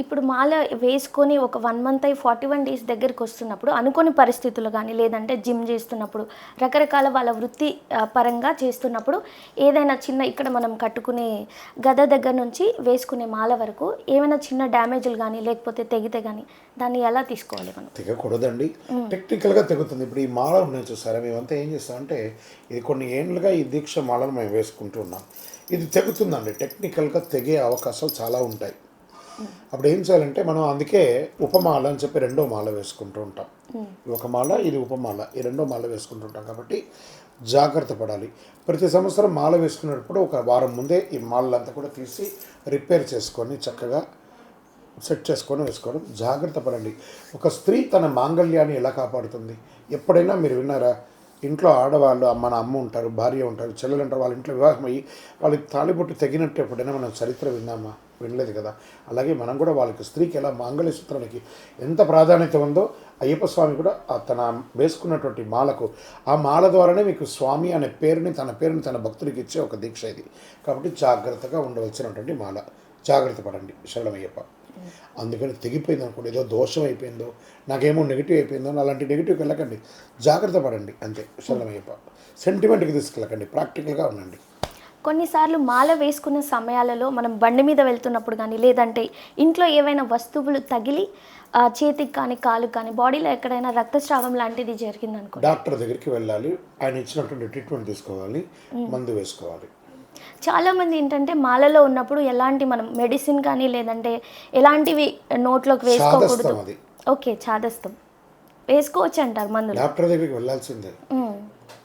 ఇప్పుడు మాల వేసుకొని ఒక వన్ మంత్ అయి ఫార్టీ వన్ డేస్ దగ్గరికి వస్తున్నప్పుడు అనుకోని పరిస్థితులు కానీ లేదంటే జిమ్ చేస్తున్నప్పుడు రకరకాల వాళ్ళ వృత్తి పరంగా చేస్తున్నప్పుడు ఏదైనా చిన్న ఇక్కడ మనం కట్టుకునే గద దగ్గర నుంచి వేసుకునే మాల వరకు ఏమైనా చిన్న డ్యామేజ్లు కానీ లేకపోతే తెగితే కానీ దాన్ని ఎలా తీసుకోవాలి మనం? తెగకూడదండి. టెక్నికల్గా తెగుతుంది. ఇప్పుడు ఈ మాల ఉన్నాయి చూసారా? మేమంతా ఏం చేస్తామంటే ఇది కొన్ని ఏండ్లుగా ఈ దీక్ష మాలను మేము వేసుకుంటూ ఉన్నాం. ఇది తెగుతుందండి. టెక్నికల్గా తెగే అవకాశాలు చాలా ఉంటాయి. అప్పుడు ఏం చేయాలంటే మనం అందుకే ఉపమాల అని చెప్పి రెండో మాల వేసుకుంటూ ఉంటాం. ఒక మాల ఇది ఉపమాల ఈ రెండో మాల వేసుకుంటూ ఉంటాం కాబట్టి జాగ్రత్త పడాలి. ప్రతి సంవత్సరం మాల వేసుకునేటప్పుడు ఒక వారం ముందే ఈ మాలంతా కూడా తీసి రిపేర్ చేసుకొని చక్కగా సెట్ చేసుకొని వేసుకోవడం జాగ్రత్త పడండి. ఒక స్త్రీ తన మాంగళ్యాన్ని ఎలా కాపాడుతుంది? ఎప్పుడైనా మీరు విన్నారా? ఇంట్లో ఆడవాళ్ళు మన అమ్మ ఉంటారు భార్య ఉంటారు చెల్లెలు ఉంటారు వాళ్ళ ఇంట్లో వివాహం అయ్యి వాళ్ళకి తాళిబొట్టు తెగినట్టు ఎప్పుడైనా మనం చరిత్ర విన్నామా వినలేదు కదా? అలాగే మనం కూడా వాళ్ళకి స్త్రీకి ఎలా మాంగళ్య సూత్రానికి ఎంత ప్రాధాన్యత ఉందో అయ్యప్ప స్వామి కూడా తన వేసుకున్నటువంటి మాలకు ఆ మాల ద్వారానే మీకు స్వామి అనే పేరుని తన పేరుని తన భక్తుడికి ఇచ్చే ఒక దీక్ష ఇది. కాబట్టి జాగ్రత్తగా ఉండవలసినటువంటి మాల. జాగ్రత్త పడండి. శరణమయ్యప్ప. అందుకని తెగిపోయింది అనుకోండి ఏదో దోషం అయిపోయిందో నాకేమో నెగిటివ్ అయిపోయిందో అలాంటి నెగిటివ్కి వెళ్ళకండి. జాగ్రత్త పడండి అంతే. శరణమయ్యప్ప సెంటిమెంట్కి తీసుకెళ్ళకండి ప్రాక్టికల్గా ఉండండి. కొన్నిసార్లు మాల వేసుకునే సమయాలలో మనం బండి మీద వెళ్తున్నప్పుడు కానీ లేదంటే ఇంట్లో ఏవైనా వస్తువులు తగిలి చేతికి కానీ కాలుకి కానీ బాడీలో ఎక్కడైనా రక్తస్రావం లాంటిది జరిగిందనుకో డాక్టర్ దగ్గరికి వెళ్ళాలి ఆయన ఇచ్చినటువంటి ట్రీట్మెంట్ తీసుకోవాలి మందు వేసుకోవాలి. చాలామంది ఏంటంటే మాలలో ఉన్నప్పుడు ఎలాంటి మనం మెడిసిన్ కానీ లేదంటే ఎలాంటివి నోట్లోకి వేసుకోకూడదు. ఓకే చాదస్తం. వేసుకోవచ్చు అంటారు మందులు. డాక్టర్ దగ్గరికి వెళ్ళాల్సిందే.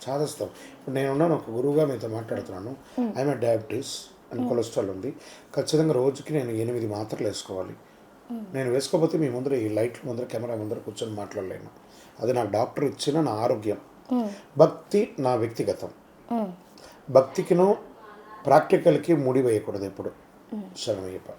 చాదస్తాం. ఇప్పుడు నేనున్నాను ఒక గురువుగా మీతో మాట్లాడుతున్నాను. ఐఎమ్ డయాబెటీస్ అండ్ కొలెస్ట్రాల్ ఉంది. ఖచ్చితంగా రోజుకి నేను ఎనిమిది మాత్రలు వేసుకోవాలి. నేను వేసుకోకపోతే మీ ముందర ఈ లైట్ ముందర కెమెరా ముందర కూర్చొని మాట్లాడలేను. అది నాకు డాక్టర్ ఇచ్చిన నా ఆరోగ్యం. భక్తి నా వ్యక్తిగతం. భక్తికిను ప్రాక్టికల్కి ముడి వేయకూడదు ఎప్పుడు శరణమయ్యప్ప